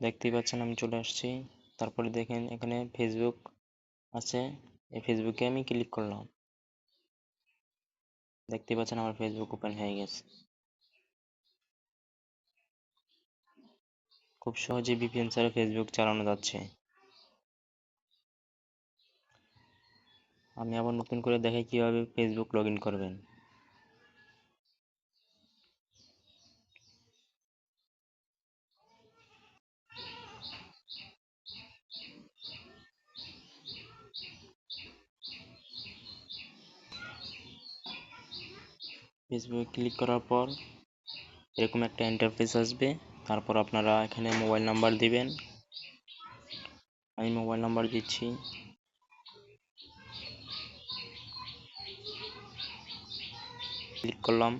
দেখতেই পাচ্ছেন আমি চলে আসছি। তারপরে দেখেন এখানে ফেসবুক আছে। এই ফেসবুকে আমি ক্লিক করলাম। দেখতে পাচ্ছেন আমার ফেসবুক ওপেন হয়ে গেছে। খুব সহজে ভিপিএন ছাড়া ফেসবুক চালানো যাচ্ছে। আমি আবার নতুন করে দেখাই কীভাবে ফেসবুক লগ করবেন। ফেসবুকে ক্লিক করার পর এরকম একটা ইন্টারফেস আসবে। তারপর আপনারা এখানে মোবাইল নাম্বার দিবেন। আমি মোবাইল নাম্বার দিচ্ছি। ক্লিক করলাম।